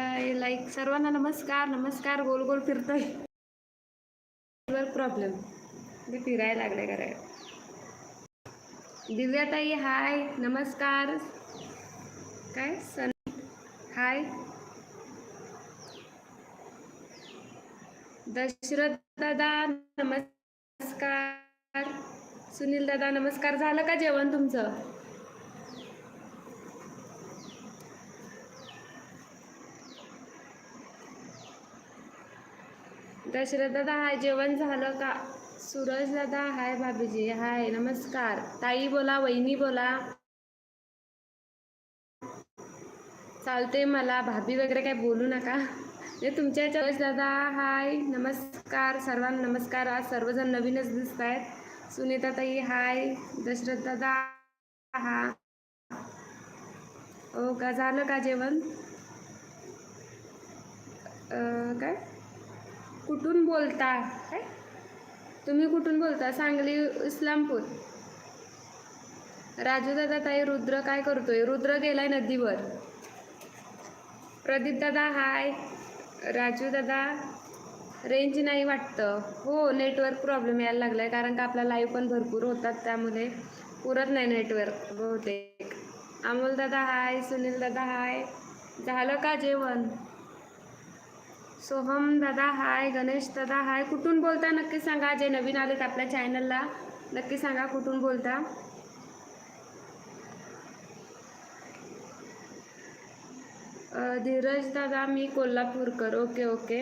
Like सर्वांना नमस्कार नमस्कार गोल गोल फिरतोय. प्रॉब्लेम मी फिरायला लागले करायला दिव्याताई हाय नमस्कार. काय सन हाय. दशरथ दादा नमस्कार. सुनील दादा नमस्कार. झालं का जेवण तुमचं? दशरथ दादा हाय जेवण झालं का? सूरज दादा हाय भाभीजी हाय नमस्कार. ताई बोला वहिनी बोला. चालते मला. भाभी वगैरे काय बोलू नका. म्हणजे तुमच्या सूरज दादा हाय नमस्कार. सर्वांना नमस्कार. आज सर्वजण नवीनच दिसत आहेत सुनीता ताई हाय. दशरथ दादा हा. हो का? झालं का जेवण? काय? कुठून बोलता? काय? तुम्ही कुठून बोलता? सांगली इस्लामपूर. राजू दादा ताई रुद्र काय करतोय? रुद्र गेलाय नदीवर. प्रदीप दादा हाय. राजू दादा रेंज नाही वाटतं. हो नेटवर्क प्रॉब्लेम यायला लागलाय कारण का आपला लाईव्ह पण भरपूर होतात त्यामुळे पुरत नाही नेटवर्क बहुतेक. अमोल दादा हाय. सुनील दादा हाय. झालं का जेवण? सोहम दादा हाय. गणेश दादा हाय. कुठून बोलता? नक्की सांगा. जे नवीन आलेत आपल्या चॅनलला नक्की सांगा कुठून बोलता. धीरज दादा मी कोल्हापूरकर. Okay okay.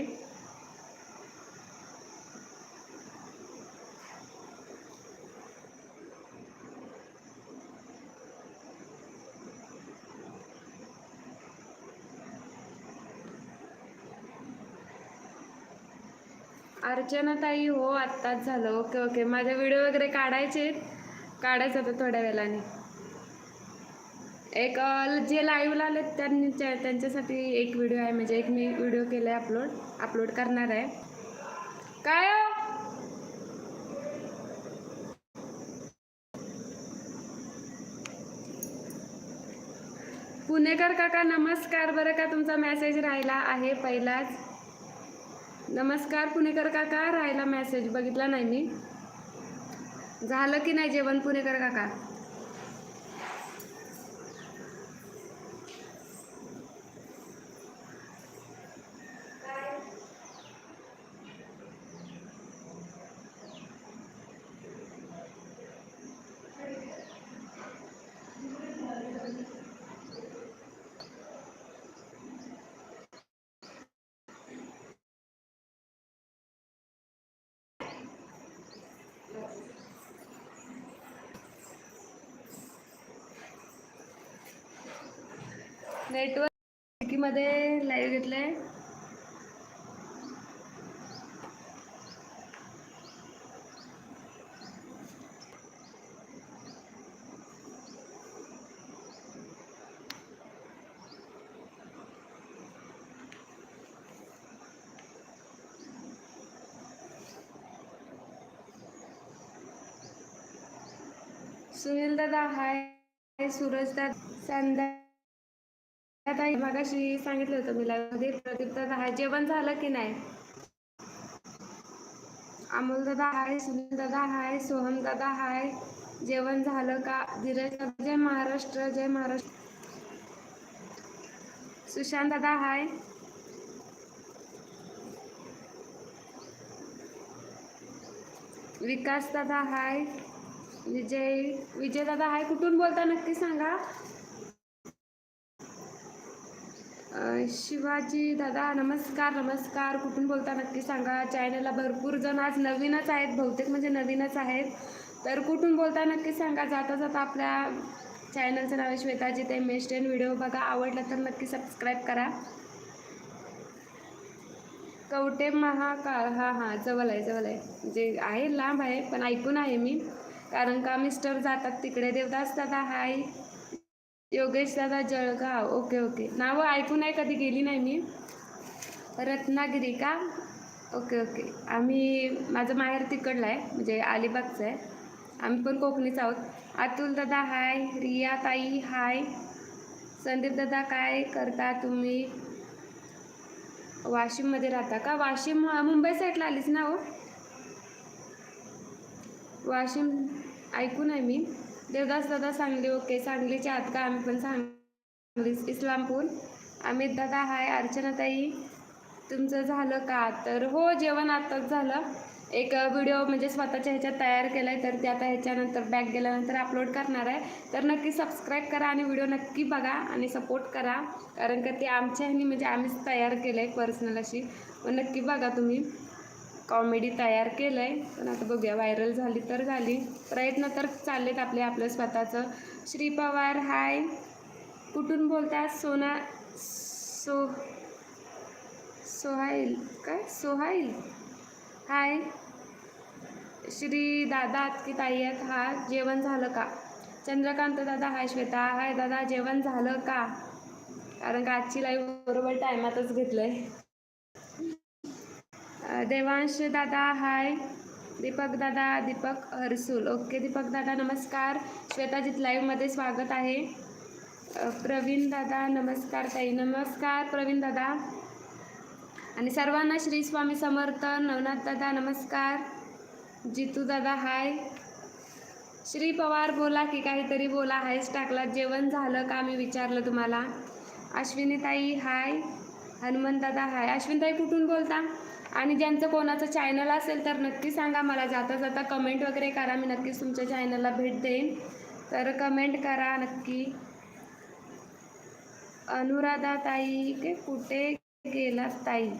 अर्चना ताई हो आत्ताच झालं. Okay okay. माझे व्हिडिओ वगैरे काढायचे आहेत. काढायचं होतं थोड्या वेळाने. एक जे लाईव्हला आले त्यांनी त्यांच्यासाठी एक व्हिडिओ आहे. म्हणजे एक मी व्हिडिओ केला आहे अपलोड अपलोड करणार आहे. काय हो? पुणेकर काका नमस्कार. बरं का तुमचा मेसेज राहिला आहे पहिलाच. नमस्कार पुणेकर काका. राहिला मेसेज बघितला नाही मी. झालं की नाही जेवण पुणेकर काका? नेटवर्कमध्ये लाईव्ह घेतलंय. सुनील दादा हाय सूरज दादा नाही. मगाशी सांगितलं होतं मी live प्रदीप दादा जेवण झालं की नाही? अमोल दादा हाय सुनील दादा हाय सोहम दादा हाय जेवण झालं का? धीरज दादा जय महाराष्ट्र जय महाराष्ट्र. सुशांत दादा हाय विकास दादा हाय विजय विजय दादा हाय कुठून बोलता नक्की सांगा. शिवाजी दादा नमस्कार नमस्कार. कुठून बोलता नक्की सांगा. चॅनलला भरपूर जण आज नवीनच आहेत. बहुतेक म्हणजे नवीनच आहेत. तर कुठून बोलता नक्की सांगा. जाता जाता आपल्या चॅनलचं नाव आहे श्वेताजी ते मेस्टेन व्हिडिओ बघा. आवडला तर नक्की सबस्क्राईब करा. कवटे महाकाळ. हां हां जवळ आहे जवळ आहे. जे आहे लांब आहे पण ऐकून आहे मी. कारण का मिस्टर जातात तिकडे. देवदास दादा हाय योगेश दादा जळगाव. Okay okay. नावं ऐकून आहे कधी गेली नाही मी. रत्नागिरी का? Okay okay. आम्ही माझं माहेर तिकडलं आहे म्हणजे अलिबागचं आहे. आम्ही पण कोकणीच आहोत. अतुल दादा हाय. रिया ताई हाय. संदीप दादा काय करता तुम्ही? वाशिममध्ये राहता का? वाशिम मुंबई साईडला आलीस ना हो? वाशिम ऐकून आहे मी. देवदास दादा सांगली ओके. सांगलीचे आत का? आम्ही पण सांगली इस्लामपूर. अमित दादा हाय. अर्चनाताई तुमचं झालं का? तर हो जेवण आताच झालं. एक व्हिडिओ म्हणजे स्वतःच्या ह्याच्यात तयार केला आहे तर ते आता ह्याच्यानंतर बॅक गेल्यानंतर अपलोड करणार आहे. तर नक्की सबस्क्राईब करा आणि व्हिडिओ नक्की बघा आणि सपोर्ट करा. कारण का ते आमच्या ह्यानी म्हणजे आम्हीच तयार केलं आहे पर्सनल अशी. मग नक्की बघा तुम्ही. कॉमेडी तयार केलं आहे पण आता बघूया व्हायरल झाली तर झाली. प्रयत्न तर चाललेत आपले आपलं स्वतःचं. श्री पवार हाय. कुठून बोलतात सोना सो सोहाईल काय? सोहाईल? हाय. श्री दादा की ताई आहेत. हा जेवण झालं का? चंद्रकांत दादा हाय श्वेता. हाय दादा जेवण झालं का? कारण का आजची लाईव्ह बरोबर टायमातच घेतलं आहे देवांश दादा हाय. दीपक दादा दीपक हरसूल. ओके दीपक दादा नमस्कार. श्वेताजीत लाईव्हमध्ये स्वागत आहे. प्रवीण दादा नमस्कार ताई. नमस्कार प्रवीण दादा. आणि सर्वांना श्री स्वामी समर्थ नवनाथ दादा नमस्कार. जितू दादा हाय. श्री पवार बोला की काहीतरी बोला. हायच टाकला जेवण झालं का? मी विचारलं तुम्हाला. अश्विनीताई हाय. हनुमंत दादा हाय. अश्विनीताई कुठून बोलता? आणि ज्यांचं कोणाचं चॅनल असेल तर नक्की सांगा मला. जाता जाता कमेंट वगैरे करा. मी नक्कीच तुमच्या चॅनलला भेट देईन. तर कमेंट करा नक्की. अनुराधा ताई के कुठे गेलात ताई?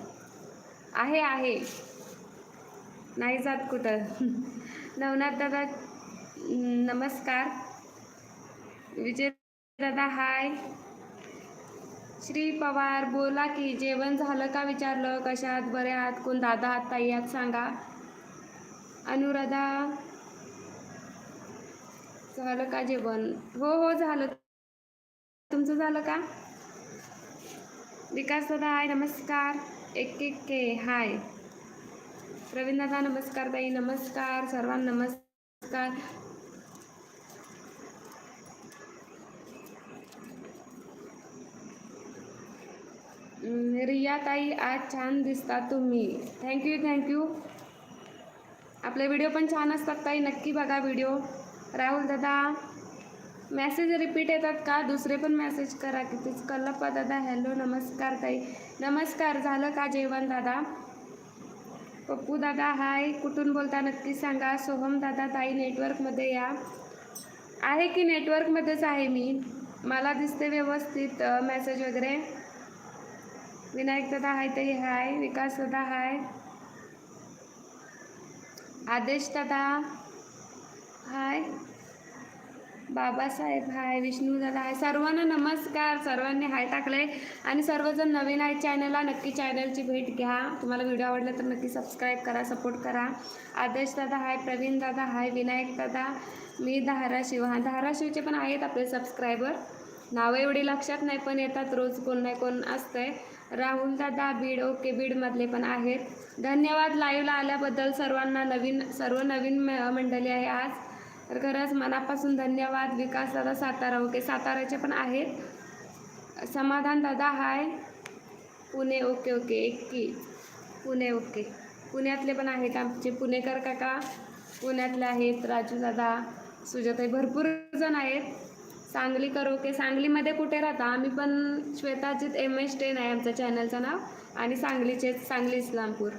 आहे आहे. नाही जात कुठं. नवनाथ दादा नमस्कार. विजय दादा हाय श्री पवार बोला की जेवण झालं का विचारलं? कशात? बरे आहात? कोण दादा आहात? ताई आहात? सांगा. अनुराधा झालं का जेवण? हो हो झालं. तुमचं झालं का? विकास दादा हाय नमस्कार. एक एक के हाय. प्रवीण दादा नमस्कार ताई नमस्कार. सर्वांना नमस्कार. रिया ताई आज छान दिसता तुम्ही. थँक्यू थँक्यू आपले व्हिडिओ पण छान असतात ताई नक्की बघा व्हिडिओ राहुल दादा मेसेज रिपीट येतात का? दुसरे पण मेसेज करा कितीच कल्लप्पा दादा हॅलो नमस्कार ताई. नमस्कार झालं का जेवण दादा? पप्पू दादा हाय कुठून बोलता नक्की सांगा. सोहम दादा ताई नेटवर्कमध्ये या. आहे की नेटवर्कमध्येच आहे मी? मला दिसते व्यवस्थित मेसेज वगैरे. विनायक दादा हाय ताई हाय विकास दादा हाय. आदेश दादा हाय. बाबासाहेब हाय विष्णू दादा हाय. सर्वांना नमस्कार. सर्वांनी हाय टाकले आणि सर्वजण नवीन आहे चॅनलला नक्की चॅनलची भेट घ्या. तुम्हाला व्हिडिओ आवडला तर नक्की सबस्क्राईब करा सपोर्ट करा. आदेश दादा हाय प्रवीण दादा हाय विनायक दादा. मी धाराशिव हा धाराशिवचे पण आहेत आपले सबस्क्रायबर नावं एवढी लक्षात नाही पण येतात. रोज कोण नाही कोण असतंय. राहुल दादा बीड ओके बीडमधले पण आहेत. धन्यवाद लाईव्हला आल्याबद्दल सर्वांना नवीन सर्व नवीन म- मंडळी आहे आज. तर खरंच मनापासून धन्यवाद विकास दादा सातारा ओके. साताराचे पण आहेत. समाधान दादा हाय पुणे ओके ओके. एकी. पुणे ओके. पुण्यातले पण आहेत आमचे. पुणेकर काका पुण्यातले आहेत राजू दादा सुजाताई भरपूर जण आहेत. सांगलीकर ओके सांगलीमध्ये कुठे राहता? आम्ही पण श्वेताजीत एम एस टेन आहे आमचं चॅनलचं नाव. आणि सांगलीचे सांगली इस्लामपूर.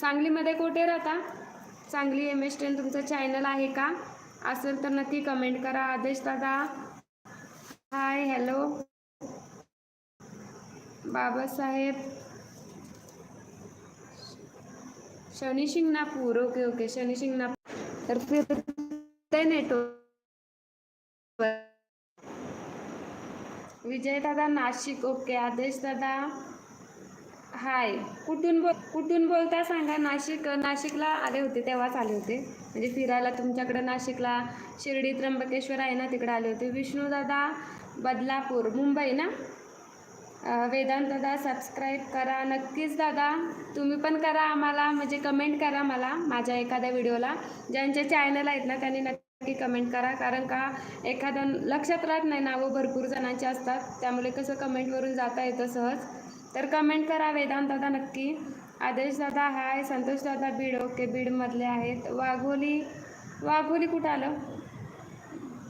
सांगलीमध्ये कुठे राहता? सांगली एम एस टेन तुमचं चॅनल आहे का? असेल तर नक्की कमेंट करा. आदेश दादा. Hi hello Babasaheb. Shani Shingnapur. Okay okay Shani Shingnapur. तर फिरते नेटवर्क विजय दादा नाशिक ओके. आदेश दादा हाय. कुठून बोल कुठून बोलता सांगा. नाशिक नाशिकला आले होते तेव्हाच आले होते. म्हणजे फिरायला तुमच्याकडं नाशिकला शिर्डी त्र्यंबकेश्वर आहे ना तिकडे आले होते. विष्णू दादा बदलापूर मुंबई ना? वेदांत दादा सबस्क्राईब करा. नक्कीच दादा तुम्ही पण करा आम्हाला म्हणजे कमेंट करा मला माझ्या एखाद्या व्हिडिओला ज्यांचे चॅनल आहेत ना त्यांनी नक्की कमेंट करा कारण का एखाद्या लक्षात राहत नाही नावं भरपूर जणांची असतात. त्यामुळे कसं कमेंटवरून जाता येतं सहज. तर कमेंट करा वेदांत दादा नक्की. आदेश दादा हाय संतोष दादा बीड ओके बीडमधले आहेत. वाघोली वाघोली कुठं आलं?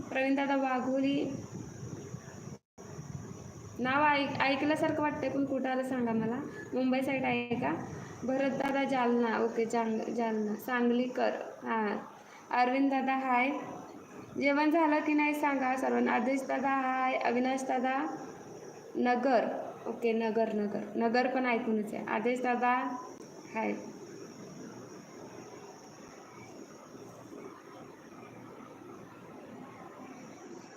प्रवीण दादा वाघोली. नाव ऐक ऐकल्यासारखं वाटतंय पण कुठं आलं सांगा मला. मुंबई साईड आहे का? भरतदादा जालना ओके जाल जालना सांगलीकर हां. अरविंद दादा हाय. जेवण झालं की नाही सांगा? सर्वांना आदेश दादा हाय. अविनाश दादा नगर. ओके नगर नगर. नगर पण ऐकूनच आहे आदेश दादा हाय.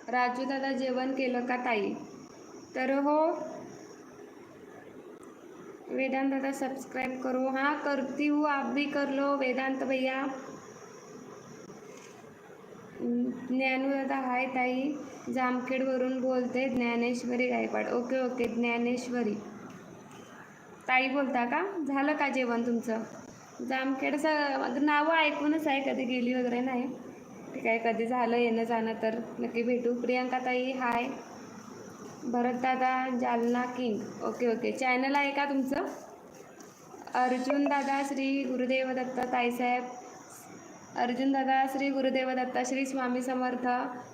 राजू दादा जेवण केलं का ताई? तर हो. वेदांत दादा सब्सक्राइब करो. हाँ करती हूँ आप भी कर लो. वेदांत भैया ज्ञानू हाय ताई. जामखेडवरून बोलते ज्ञानेश्वरी गायकवाड. Okay okay. ज्ञानेश्वरी. ताई बोलता का? झालं का जेवण तुमचं? जामखेडचं नावं ऐकूनच आहे कधी गेली वगैरे नाही. ठीक आहे कधी झालं येणं जाणं तर नक्की भेटू. प्रियांका ताई hi. भरतदादा Jalna king. Okay okay. Channel आहे का तुमचं? अर्जुन दादा श्री गुरुदेव दत्त ताईसाहेब अर्जुन दादा श्री गुरुदेव दत्ता श्री स्वामी समर्थ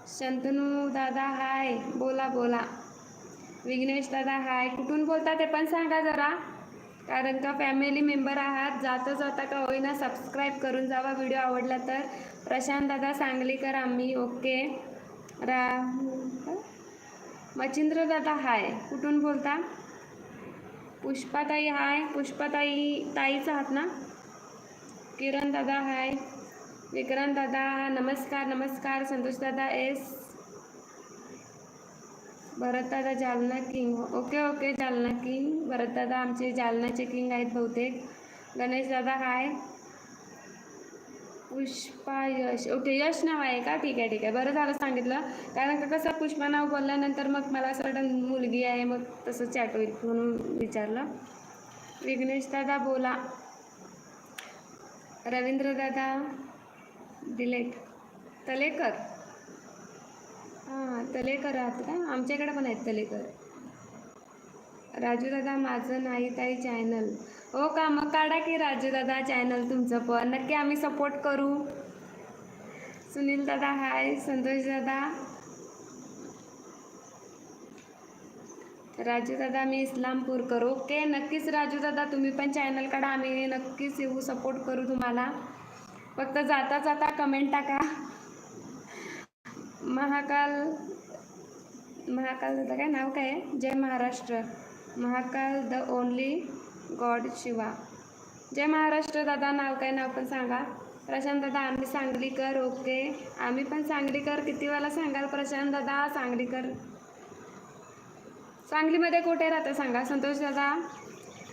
शंतनू दादा हाय बोला बोला. विघ्नेश दादा हाय. कुठून बोलता ते पण सांगा जरा. कारण का फॅमिली मेंबर आहात जाता जाता का होईना सबस्क्राईब करून जावा व्हिडिओ आवडला तर. प्रशांत दादा सांगलीकर आम्ही ओके. रा मच्छिंद्र दादा हाय. कुठून बोलता? पुष्पाताई हाय. पुष्पाताई ताईच आहात ना? किरण दादा हाय. विक्रांत दादा नमस्कार नमस्कार. संतोष दादा एस भरत दादा Jalna king okay okay Jalna king Bharat दादा आमचे जालनाचे किंग आहेत बहुतेक. गणेश दादा काय पुष्पा यश. ओके यश नाव आहे का? ठीक आहे ठीक आहे. बरं झालं सांगितलं. कारण का कसं पुष्पा नाव बोलल्यानंतर मग मला असं वाटतं मुलगी आहे मग तसं चॅट होईल म्हणून विचारलं. विघ्नेश दादा बोला. रवींद्र दादा. डिलेट तलेकर. हां तलेकर आहात का? आमच्याकडे पण आहेत तलेकर. राजू दादा माझं नाही ताई चॅनल हो का? मग काढा की राजू दादा चॅनल तुमचं पण. नक्की आम्ही सपोर्ट करू. सुनील दादा हाय संतोष दादा राजू दादा मी इस्लामपूरकर ओके नक्कीच राजू दादा तुम्ही पण चॅनल काढा. आम्ही नक्कीच येऊ सपोर्ट करू तुम्हाला. फक्त जाता जाता कमेंट टाका. महाकाल महाकाल दादा काय नाव काय आहे? जय Maharashtra. Mahakal the only god Shiva. जय महाराष्ट्र दादा नाव काय? नाव पण सांगा. प्रशांत दादा आम्ही सांगलीकर ओके. आम्ही पण सांगलीकर. किती वेळा सांगाल प्रशांत दादा? सांगलीकर. सांगलीमध्ये कुठे राहतं सांगा? संतोष दादा?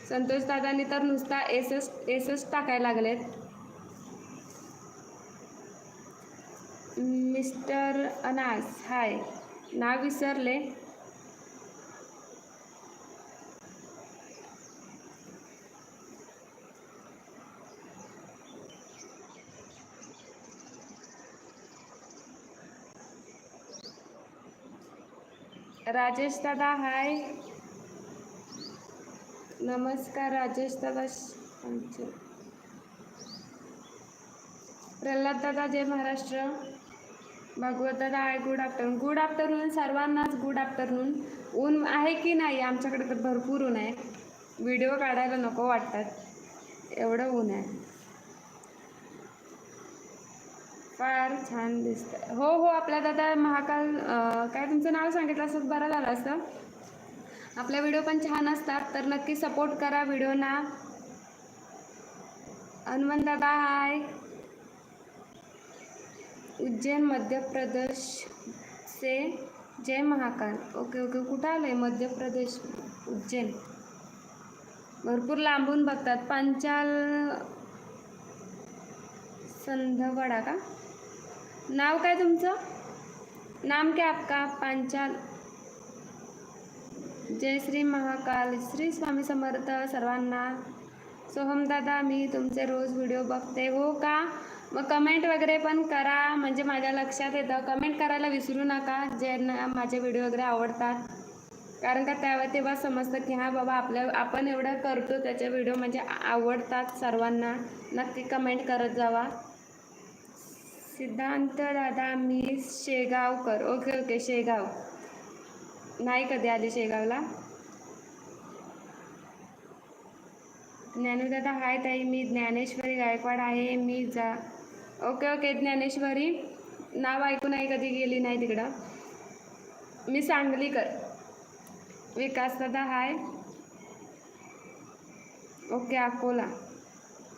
संतोष दादांनी तर नुसता एस एस एस एस टाकायला लागलेत. मिस्टर अनास हाय. नाव विसरले. राजेश दादा हाय. नमस्कार राजेश दादा. आमचे प्रल्हाद दादा जय महाराष्ट्र. भागवत आहे गुड आफ्टरनून गुड आफ्टरनून सर्वांनाच गुड आफ्टरनून ऊन आहे की नाही? आमच्याकडे तर भरपूर ऊन आहे. व्हिडिओ काढायला नको वाटतात. एवढं ऊन आहे. फार छान दिसतं हो हो आपल्या दादा महाकाल काय तुमचं नाव सांगितलं असं बरं झालं असतं. आपल्या व्हिडिओ पण छान असतात तर नक्की सपोर्ट करा व्हिडिओना हनुमंत दादा हाय उज्जैन मध्य प्रदेश से जय महाकाल। ओके ओके कुठं आलं आहे मध्य प्रदेश? उज्जैन. भरपूर लांबून बघतात. पांचाल संधवाडा का? नाव काय तुमचं? नाम क्या आपका? पांचाल. जय श्री महाकाल. श्री स्वामी समर्थ सर्वांना. सोहम दादा मी तुमचे रोज व्हिडिओ बघते. हो का? मग कमेंट वगैरे पण करा म्हणजे माझ्या लक्षात येतं. कमेंट करायला विसरू नका ज्यांना माझे व्हिडिओ वगैरे आवडतात. कारण का त्यावर तेव्हा समजतं की हां बाबा आपल्या आपण एवढं करतो त्याचे व्हिडिओ म्हणजे आवडतात सर्वांना. नक्की कमेंट करत जावा. सिद्धांत दादा मी शेगावकर. Okay okay Shegaon. नाही कधी आले शेगावला? ज्ञानदादा हाय ताई. मी ज्ञानेश्वरी गायकवाड आहे. मी जा ओके ओके ज्ञानेश्वरी. नाव ऐकून आहे कधी गेली नाही तिकडं? मी सांगलीकर. विकास दादा हाय. ओके अकोला.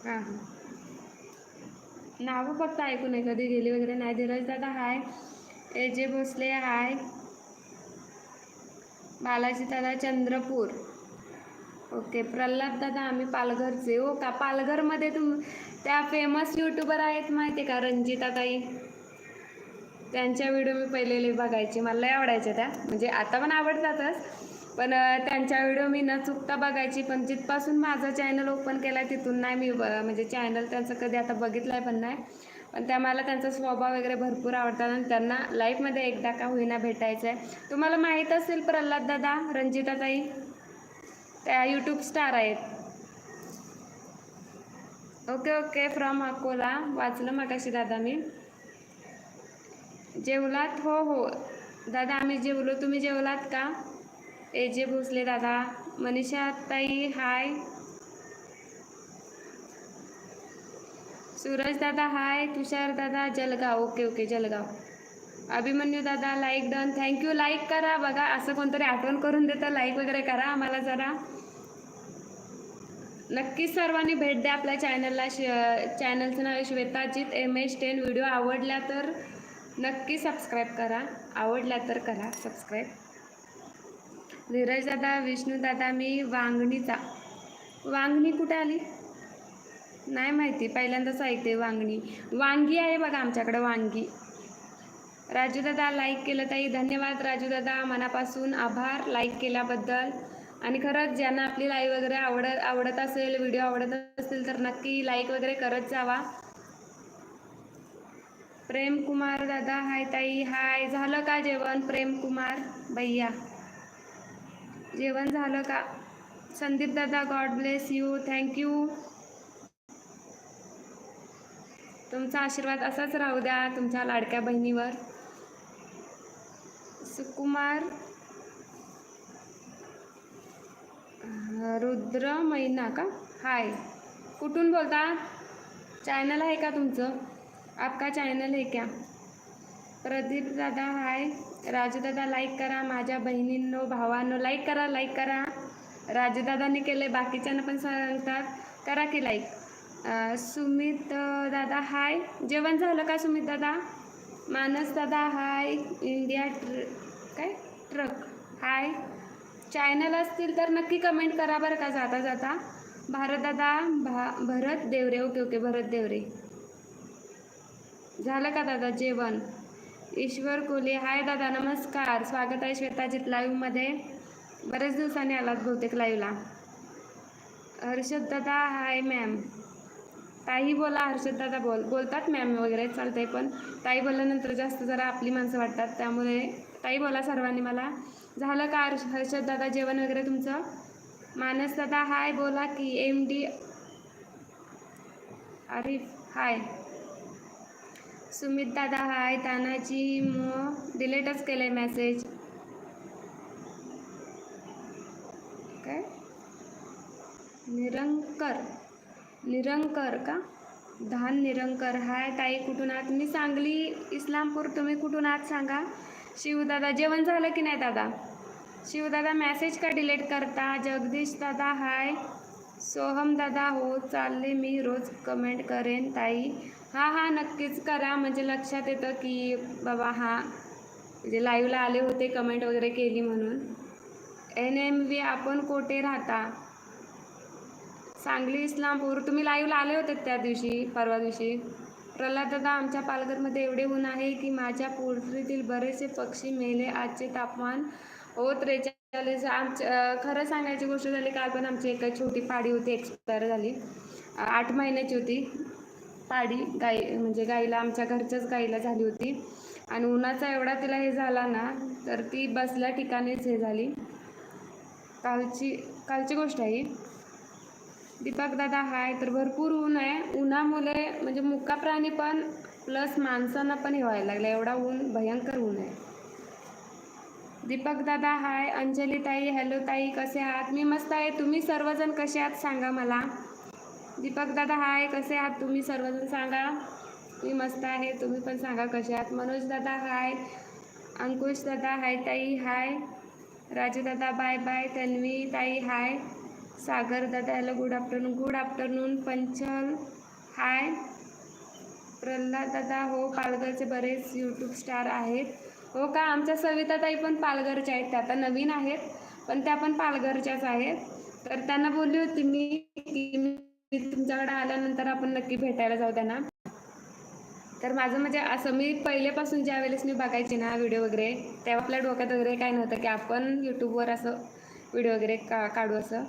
हां हां. नावं फक्त ऐकून आहे कधी गेली वगैरे नाही. धीरज दादा हाय. ए जे भोसले हाय. बालाजी दादा चंद्रपूर. ओके प्रल्हाद दादा आम्ही पालघरचे. हो का? पालघरमध्ये तुम त्या फेमस यूट्यूबर आहेत माहिती आहे का? रंजिता ताई त्यांच्या व्हिडिओ मी पहिले बघायचे. मला लय आवडायच्या त्या. म्हणजे आता पण आवडतातच. पण त्यांच्या व्हिडिओ मी न चुकता बघायची. पण जिथपासून माझा चॅनल ओपन केला तिथून नाही मी ब- म्हणजे चॅनल त्यांचं कधी आता बघितलं आहे पण नाही. पण त्या मला त्यांचा स्वभाव वगैरे भरपूर आवडतात आणि त्यांना लाईफमध्ये एकदा का होईना भेटायचं आहे तुम्हाला माहीत असेल प्रल्हाद दादा रंजिता ताई त्या यूट्यूब स्टार आहेत. Okay okay from Akola. वाचलं मगाशी दादा मी. जेवलात? हो हो. दादा आम्ही जेवलो. तुम्ही जेवलात का? ए जे भोसले दादा. मनीषा ताई हाय सूरज दादा हाय तुषार दादा Jalgaon. Okay okay Jalgaon. Abhimanyu दादा लाईक डन थँक्यू लाईक करा बघा. असं कोणतरी आठवण करून देतं. लाईक वगैरे करा आम्हाला जरा. नक्कीच सर्वांनी भेट द्या आपल्या चॅनलला. श चॅनलचं नाव Shwetajeet M H ten video आवडला तर नक्की सबस्क्राईब करा. आवडला तर करा सबस्क्राईब धीरजदादा विष्णूदादा विष्णू दादा मी वांगणीचा. वांगणी कुठे आली? नाही माहिती. पहिल्यांदाच ऐकते वांगणी. वांगी आहे बघा आमच्याकडे वांगी. राजू दादा लाईक केलं ताई. धन्यवाद. राजू दादा मनापासून आभार. लाईक केल्याबद्दल. आणि खरंच ज्यांना आपली लाईव्ह वगैरे आवडत आवडत असेल व्हिडिओ आवडत असेल तर नक्की लाईक वगैरे करत जावा. प्रेम कुमार दादा हाय ताई हाय. झालं का जेवण प्रेम कुमार भैया? जेवण झालं का? संदीप दादा गॉड ब्लेस यू थँक्यू तुमचा आशीर्वाद असाच राहू द्या तुमच्या लाडक्या बहिणीवर. सुकुमार रुद्र मैना का? हाय. कुठून बोलता? चॅनल आहे का तुमचं? आपका चॅनल आहे क्या? प्रदीप दादा हाय. राजूदादा लाईक करा. माझ्या बहिणींनो भावांनो लाईक करा लाईक करा. राजूदादांनी केले बाकीच्यांना पण सांगतात. करा की लाईक सुमित दादा हाय. जेवण झालं का सुमित दादा? मानस दादा हाय. इंडिया ट्र काय? ट्रक. हाय. चॅनल असतील तर नक्की कमेंट करा बरं का जाता जाता. भारतदादा भा Bharat Deore. Okay okay Bharat Deore. झालं का दादा जेवण? ईश्वर कोले. हाय दादा नमस्कार. स्वागत आहे श्वेताजीत लाईव्हमध्ये बरेच दिवसांनी आलात बहुतेक लाईव्हला हर्षद दादा हाय मॅम ताई बोला हर्षद दादा बोल बोलतात मॅम वगैरे चालतंय पण. ताई बोलल्यानंतर जास्त जरा आपली माणसं वाटतात त्यामुळे ताई बोला सर्वांनी मला. झालं का हर्ष हर्षद दादा जेवण वगैरे तुमचं? मानस दादा हाय बोला की. M D Arif hi. Sumit दादा हाय. तानाजी मग डिलेटच केलं आहे मेसेज काय? निरंकर. निरंकर का? धान निरंकर. हाय ताई कुठून आहात? मी सांगली इस्लामपूर. तुम्ही कुठून आहात सांगा. शिवदादा जेवण झालं की नाही दादा? शिवदादा मॅसेज का डिलीट करता? जगदीश दादा हाय सोहम दादा हो चालले मी रोज कमेंट करेन ताई. हां हां नक्कीच करा. म्हणजे लक्षात येतं की बाबा हां म्हणजे लाईव्हला आले होते कमेंट वगैरे केली म्हणून. एन एम व्ही आपण कोठे राहता? सांगली इस्लामपूर. तुम्ही लाईव्हला आले होते त्या दिवशी परवा दिवशी. प्रल्हाद दादा आमच्या पालघरमध्ये एवढे ऊन आहे की माझ्या पोल्ट्रीतील बरेचसे पक्षी मेले. आजचे तापमान हो त्रेचाळीस. आमच्या खरं सांगायची गोष्ट झाली काल पण आमची एक छोटी पाडी होती एक्सपायर झाली. आठ महिन्याची होती. पाडी गाई म्हणजे गाईला आमच्या घरच्याच गाईला झाली होती. आणि उन्हाचा एवढा तिला हे झाला ना तर ती बसल्या ठिकाणीच हे झाली. कालची कालची गोष्ट आहे ही. दीपक दादा हाय तर भरपूर ऊन आहे. उन्हामुळे म्हणजे मुका प्राणी पण प्लस माणसांना पण हे व्हायला लागलं. एवढा ऊन भयंकर ऊन आहे. दीपक दादा हाय. अंजली ताई हॅलो ताई कसे आहात? मी मस्त आहे. तुम्ही सर्वजण कसे आहात सांगा मला. दीपक दादा हाय. कसे आहात तुम्ही सर्वजण सांगा. मी मस्त आहे. तुम्ही पण सांगा कसे आहात? मनोज दादा हाय. अंकुश दादा हाय ताई हाय. राजू दादा बाय बाय तन्वी ताई हाय. सागर दादा hello good afternoon good afternoon Panchal. Hi. Pralhad दादा हो पालघरचे बरेच यूट्यूब स्टार आहेत. हो का? आमच्या सविताताई पण पालघरच्या आहेत. त्या आता नवीन आहेत. पण त्या पण पालघरच्याच आहेत. तर त्यांना बोलली होती मी की मी तुमच्याकडे आल्यानंतर आपण नक्की भेटायला जाऊ त्यांना. तर माझं म्हणजे असं मी पहिलेपासून ज्या वेळेस मी बघायची ना व्हिडिओ वगैरे तेव्हा आपल्या डोक्यात वगैरे काय नव्हतं की आपण यूट्यूबवर असं व्हिडिओ वगैरे का काढू असं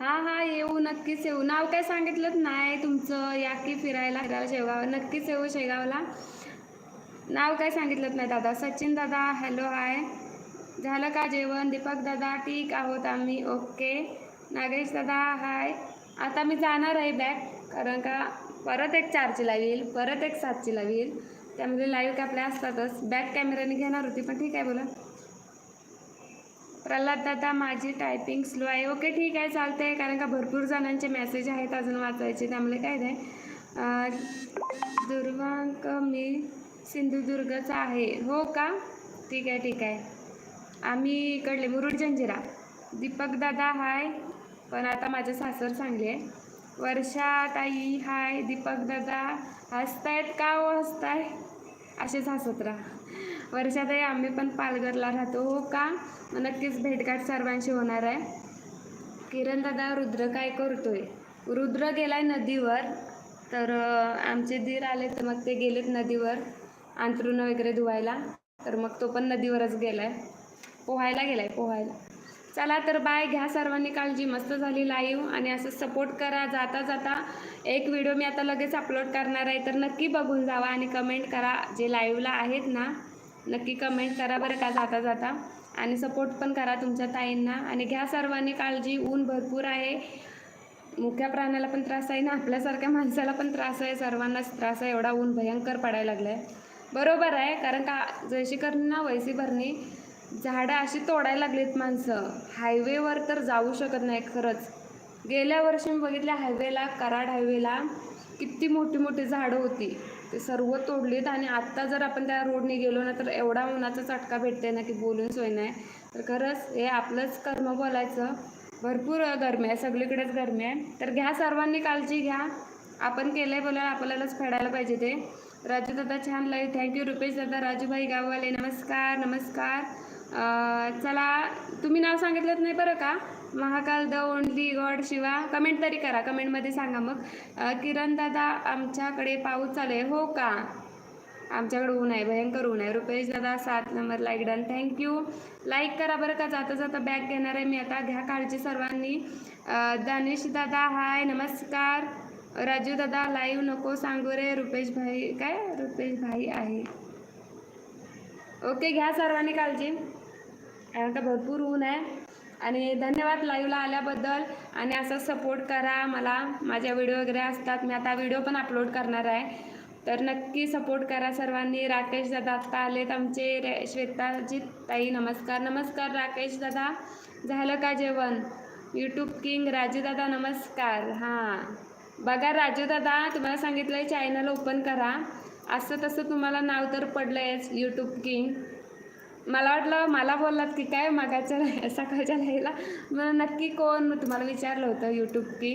हां हां येऊ नक्कीच येऊ. नाव काय सांगितलंच नाही तुमचं या की फिरायला फिरायला शेगाव नक्कीच येऊ शेगावला. नाव काय सांगितलं नाही दादा. सचिन दादा हॅलो हाय. झालं का जेवण? दीपक दादा ठीक आहोत आम्ही. ओके. नागेश दादा हाय. आता मी जाणार आहे बॅग कारण का परत एक चारची लावील परत एक सातची लावील. त्यामध्ये लाईव्ह काय आपल्या असतातच. बॅक कॅमेऱ्याने घेणार होती पण ठीक आहे बोला. प्रल्हाद दादा माझी टायपिंग स्लो आहे. ओके ठीक आहे चालतंय. कारण का भरपूर जणांचे मेसेज आहेत अजून वाचायचे त्यामुळे काय नाही. दुर्वांक मी सिंधुदुर्गचा आहे. हो का? ठीक आहे ठीक आहे. आम्ही इकडले मुरुड जंजिरा. दीपक दादा हाय. पण आता माझे सासर चांगले आहे वर्षा ताई हाय. दीपक दादा हसतायत? का हो हसताय? असेच हसत राहा. वर्षाताई आम्ही पण पालघरला राहतो हो का? नक्कीच भेटघाट सर्वांशी होणार आहे. किरण दादा रुद्र काय करतोय? रुद्र गेलाय नदीवर तर आमचे दीर आले तर मग ते गेलेत नदीवर अंथरुणं वगैरे धुवायला. तर मग तो पण नदीवरच गेलाय. पोहायला गेलाय पोहायला. चला तर बाय घ्या सर्वांनी काळजी. मस्त झाली लाईव्ह आणि असं सपोर्ट करा. जाता जाता एक व्हिडिओ मी आता लगेच अपलोड करणार आहे. तर नक्की बघून जावा आणि कमेंट करा. जे लाईव्हला आहेत ना नक्की कमेंट करा बरं का जाता जाता. आणि सपोर्ट पण करा तुमच्या ताईंना. आणि घ्या सर्वांनी काळजी. ऊन भरपूर आहे. मुख्या प्राण्याला पण त्रास आहे ना? आपल्यासारख्या माणसाला पण त्रास आहे. सर्वांनाच त्रास आहे. एवढा ऊन भयंकर पडायला लागला आहे बरोबर आहे. कारण का जशी करणी ना वैसी भरणी झाडं अशी तोडायला लागलीत माणसं. हायवेवर तर जाऊ शकत नाही खरंच. गेल्या वर्षी मी बघितल्या हायवेला कराड हायवेला किती मोठी मोठी झाडं होती. ते सर्व तोडलीत आणि आत्ता जर आपण त्या रोडने गेलो ना तर एवढा उन्हाचा चटका भेटते ना की बोलून सोय नाही. तर खरंच हे आपलंच कर्म बोलायचं. भरपूर गरमी आहे सगळीकडेच गरमी आहे. तर घ्या सर्वांनी काळजी घ्या. आपण केलं आहे बोला आपल्यालाच फेडायला पाहिजे ते. राजू दादा छान लाईव्ह थँक्यू रुपेश दादा राजूभाई गाववाले नमस्कार नमस्कार. चला तुम्ही नाव सांगितलं नाही बरं का? Mahakal the only god Shiva. Comment तरी करा कमेंटमध्ये सांगा मग. किरण दादा आमच्याकडे पाऊस चालू आहे हो का? आमच्याकडे ऊन आहे भयंकर ऊन आहे. रुपेश दादा सात number like done thank you like करा बरं का जाता जाता बॅग घेणार आहे मी आता. घ्या काळजी सर्वांनी. दानेश दानिश दादा हाय नमस्कार. राजू दादा लाईव्ह नको सांगू रे. रुपेश भाई काय? रुपेश भाई आहे. ओके घ्या सर्वांनी काळजी. कारण का भरपूर ऊन आहे. आणि धन्यवाद लाईव्हला आल्याबद्दल. आणि असं सपोर्ट करा. मला माझ्या व्हिडिओ वगैरे असतात. मी आता व्हिडिओ पण अपलोड करणार आहे. तर नक्की सपोर्ट करा सर्वांनी. राकेश दादा आत्ता आलेत आमचे. रे श्वेताजी ताई नमस्कार. नमस्कार राकेश दादा. झालं का जेवण? यूट्यूब किंग राजू दादा नमस्कार. हां. बघा राजू दादा तुम्हाला सांगितलं आहे चॅनल ओपन करा. असं तसं तुम्हाला नाव तर पडलं आहेच यूट्यूब किंग मला वाटलं मला बोललात की काय मागाच्या सकाळच्या लाईला मग नक्की कोण तुम्हाला विचारलं होतं यूट्यूब की?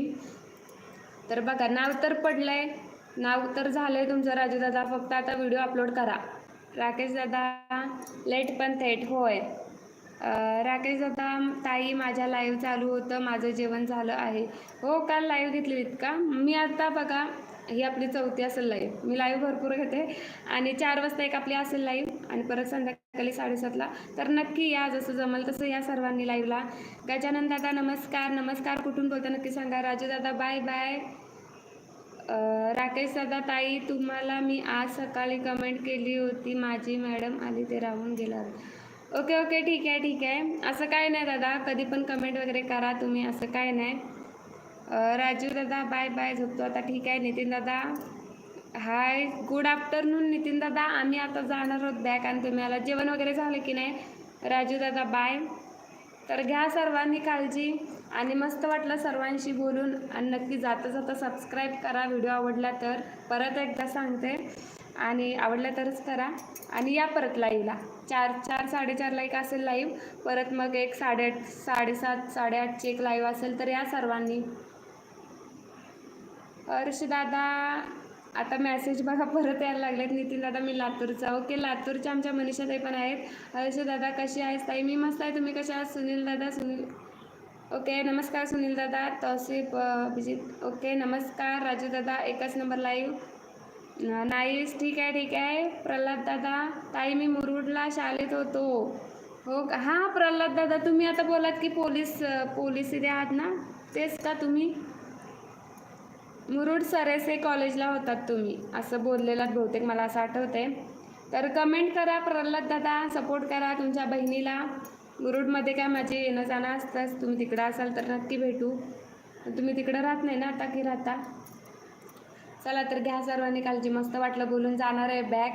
तर बघा नाव तर पडलं आहे नाव तर झालं आहे तुमचं. राजू दादा फक्त आता व्हिडिओ अपलोड करा. राकेश दादा लेट पण थेट होय. राकेश दादा ताई माझ्या लाईव्ह चालू होतं. माझं जेवण झालं आहे. हो काल लाईव्ह घेतलेलीत का? मी आता बघा ही आपली चौथी असेल लाईव्ह मी लाईव्ह भरपूर घेते. आणि चार वाजता एक आपली असेल लाईव्ह आणि परत संध्याकाळी साडेसातला. तर नक्की या जसं जमल तसं या सर्वांनी लाईव्हला गजानन दादा नमस्कार. नमस्कार. कुठून बोलता नक्की सांगा. राजू दादा बाय बाय राकेश दादा ताई तुम्हाला मी आज सकाळी कमेंट केली होती. माझी मॅडम आली ते राहून गेला ओके ओके ठीक आहे ठीक आहे. असं काय नाही दादा. कधी पण कमेंट वगैरे करा तुम्ही. असं काय नाही. राजू दादा बाय बाय झोपतो. आता ठीक आहे नितीन दादा. हाय गुड आफ्टरनून नितीन दादा. आम्ही आता जाणार आहोत बॅक आणि तुम्ही आला. जेवण वगैरे झालं की नाही? राजू दादा बाय तर घ्या सर्वांनी काळजी आणि मस्त वाटलं सर्वांशी बोलून. आणि नक्की जाता जाता सबस्क्राईब करा. व्हिडिओ आवडला तर परत एकदा सांगते. आणि आवडला तरच करा. आणि या परत लाईव्हला चार चार साडेचार लाईक असेल लाईव्ह परत मग एक साडेआठ साडेसात साडेआठची एक लाईव्ह असेल तर या सर्वांनी. हर्ष दादा आता मेसेज बघा परत यायला लागलेत. नितीन दादा मी लातूरचा. ओके लातूरच्या आमच्या मनीषा ताई पण आहेत. हर्ष दादा कशी आहेस ताई? मी मस्त आहे. तुम्ही कशा आहात? सुनील दादा सुनील ओके नमस्कार सुनील दादा. तौसिफ अभिजित. ओके नमस्कार. राजू दादा एकाच नंबर लाईव्ह नाईस. ठीक आहे ठीक आहे. प्रल्हाद दादा ताई मी मुरुडला शाळेत होतो. हो का? हां प्रल्हाद दादा तुम्ही आता बोलात की पोलीस पोलीस इथे आहात ना? तेच का तुम्ही? मुरुड सरेसे कॉलेजला होतात तुम्ही असं बोललेलात बहुतेक मला असं आठवतंय. तर कमेंट करा प्रल्हाद दादा सपोर्ट करा तुमच्या बहिणीला. मुरुडमध्ये काय माझे येणं जाणं असतंच तुम्ही तिकडं असाल तर नक्की भेटू. तुम्ही तिकडं राहत नाही ना आता की राहता? चला तर घ्या सर्वांनी काळजी मस्त वाटलं बोलून जाणार आहे बॅग.